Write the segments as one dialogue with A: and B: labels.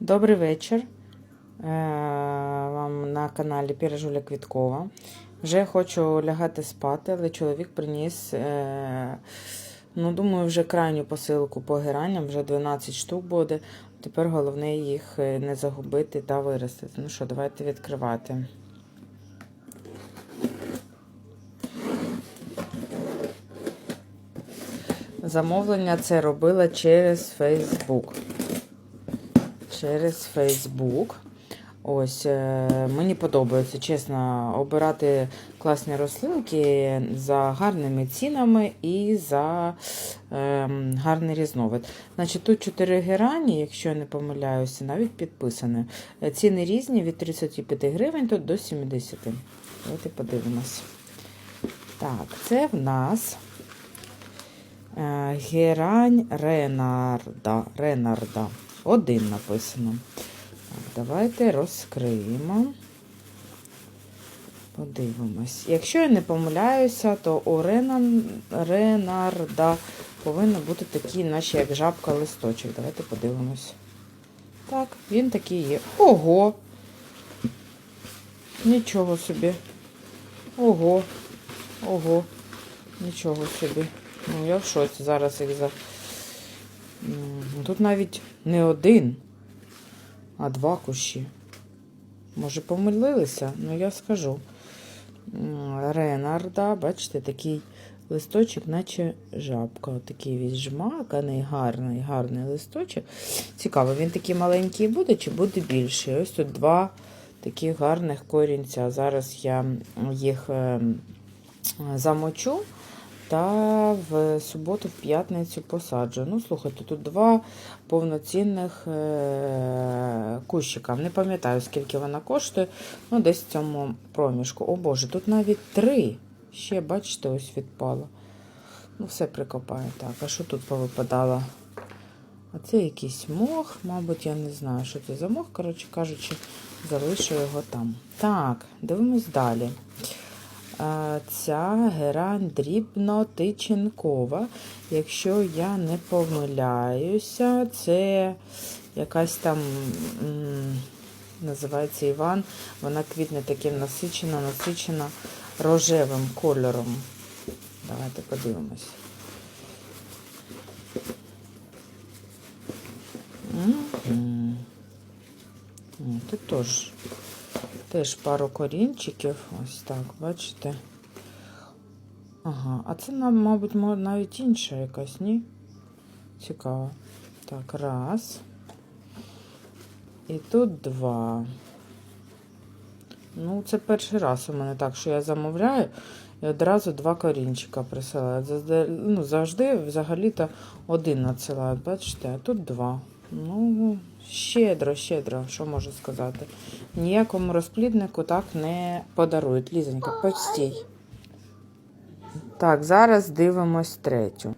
A: Добрий вечір. Е, Вам на каналі Піражуля Квіткова. Вже хочу лягати спати, але чоловік приніс, е, ну, думаю, вже крайню посилку по гераням, вже 12 штук буде. Тепер головне їх е, не загубити та виростити. Ну що, давайте відкривати. Замовлення це робила через Facebook. Через Facebook. Ось, е, мені подобається, чесно, обирати класні рослинки за гарними цінами і за е, гарний різновид. Значить, тут 4 герані, якщо я не помиляюся, навіть підписані. Е, Ціни різні від 35 гривень до 70. Давайте подивимось. Так, це в нас е, герань Ренарда. Ренарда. Один написано. Так, давайте розкриємо. Подивимось. Якщо я не помиляюся, то у Ренан... Ренарда повинен бути такий, наче як жабка листочок. Давайте подивимось. Так, він такий є. Ого! Нічого собі. Ого. Ого. Нічого собі. Ну, я в шоці зараз їх за. М, Тут навіть не один, а два кущі. Може, помилилися? Ну, я скажу. Ренарда, бачите, такий листочок, наче жабка. Такий весь жмаканий, гарний, гарний листочок. Цікаво, він такий маленький буде чи буде більший? Ось тут два таких гарних корінця. Зараз я їх е, замочу. Та в суботу, в п'ятницю посаджу. Ну, слухайте, тут два повноцінних е- кущика. Не пам'ятаю, скільки вона коштує. Ну, десь в цьому проміжку. О Боже, тут навіть три. Ще, бачите, ось відпало. Ну, все прикопаю. Так, а що тут повипадало? А це якийсь мох, мабуть, я не знаю, що це за мох, коротше кажучи, залишу його там. Так, дивимось далі. Ця герань дрібнотичинкова. Якщо я не помиляюся, це якась там називається Іван. Вона квітне таким насичено, насичено рожевим кольором. Давайте подивимось. Тут теж, теж пару корінчиків. Ось так, бачите. Ага, а це, нам, мабуть, навіть інша якась, ні? Цікаво. Так, раз. І тут два. Ну, це перший раз у мене так, що я замовляю і одразу два корінчика присилають. Ну, завжди взагалі-то один надсилають, бачите, а тут два. Ну, щедро, щедро, що можу сказати. Ніякому розпліднику так не подарують. Лізонька, постій. Так, зараз дивимось третю.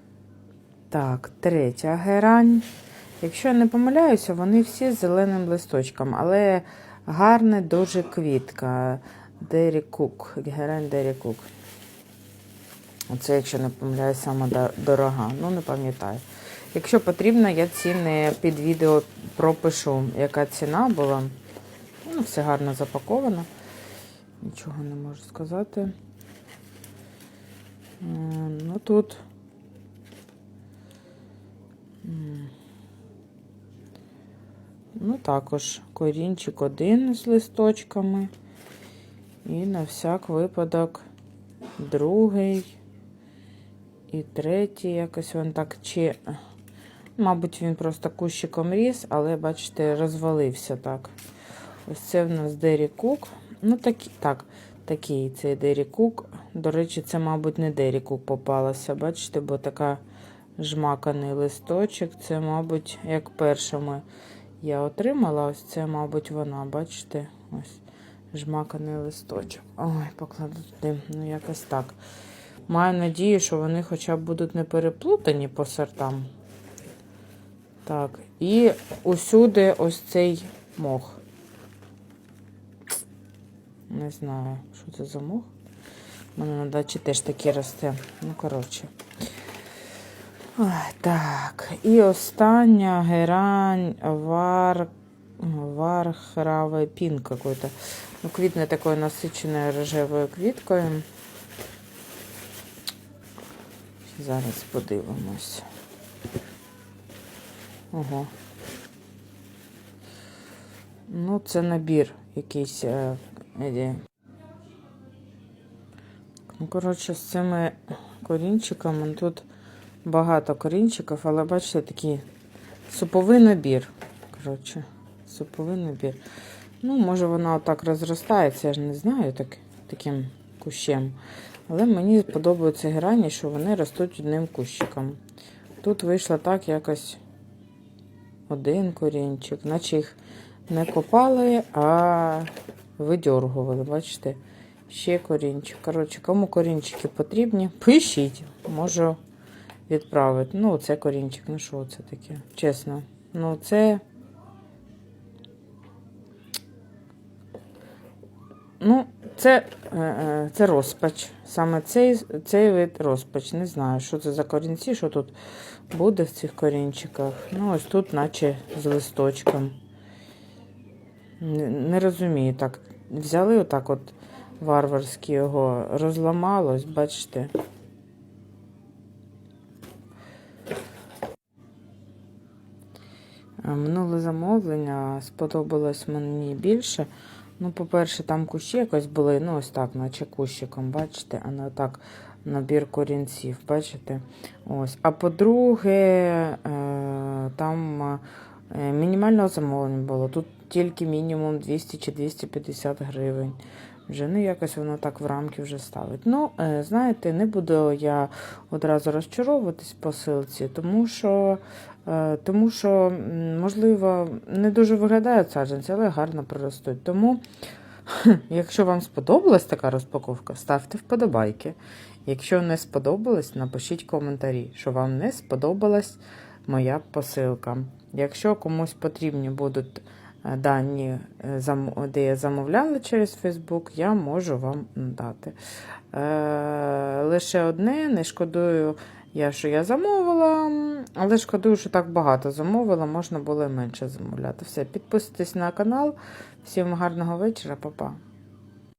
A: Так, третя герань. Якщо я не помиляюся, вони всі з зеленим листочком, але гарна дуже квітка. Дері Кук. Герань Дері Кук. Оце, якщо не помиляюся, сама дорога. Ну, не пам'ятаю. Якщо потрібно, я ціни під відео пропишу, яка ціна була. Ну, все гарно запаковано. Нічого не можу сказати. Е, Ну тут. Ну, також корінчик один з листочками. І на всяк випадок другий і третій. Якось він так чи. Мабуть, він просто кущиком ріс, але, бачите, розвалився так. Ось це в нас Дері Кук. Ну, такі, так, такий цей Дері Кук. До речі, це, мабуть, не Дері Кук попалася, бачите, бо така жмаканий листочок. Це, мабуть, як першими я отримала. Ось це, мабуть, вона, бачите? Ось жмаканий листочок. Ой, покладу туди. Ну, якось так. Маю надію, що вони хоча б будуть не переплутані по сортам. Так, і усюди ось цей мох. Не знаю, що це за мох. У мене на дачі теж такі росте. Ну, коротше. Так. І остання герань вар Вархравый пинк какой-то. Ну, квітне такою насиченою рожевою квіткою. Зараз подивимось. Ого. Ну, це набір якийсь. Е, ну, коротше, з цими корінчиками тут багато корінчиків, але бачите, такий суповий набір. Коротше, суповий набір. Ну, може, вона отак розростається, я ж не знаю так, таким кущем. Але мені подобаються грані, що вони ростуть одним кущиком. Тут вийшло так якось один корінчик, наче їх не копали, а видьоргували. Бачите? Ще корінчик. Коротше, кому корінчики потрібні, пишіть, можу відправити. Ну, це корінчик, ну що це таке? Чесно. Ну, це. Ну, це, е, е, це розпач. Саме цей, цей вид розпач. Не знаю, що це за корінці, що тут буде в цих корінчиках. Ну, ось тут, наче з листочком. Не, не розумію. Так, взяли отак от варварськи його, розламалось, бачите. Е, Минуле замовлення сподобалось мені більше. Ну, по-перше, там кущі якось були, ну, ось так, наче кущиком, бачите, а не так набір корінців, бачите? Ось. А по-друге, е, там е, мінімального замовлення було. Тут тільки мінімум 200 чи 250 гривень. Вже ну, якось воно так в рамки вже ставить. Ну, е, знаєте, не буду я одразу розчаровуватись по силці, тому що, е, тому що, можливо, не дуже виглядають саджанці, але гарно проростуть. Тому, якщо вам сподобалась така розпаковка, ставте вподобайки. Якщо не сподобалось, напишіть коментарі, що вам не сподобалась моя посилка. Якщо комусь потрібні будуть дані, е, де я замовляла через Facebook, я можу вам дати. Е, лише одне, не шкодую я, що я замовила, але шкодую, що так багато замовила, можна було менше замовляти. Все, підписуйтесь на канал. Всім гарного вечора, па-па.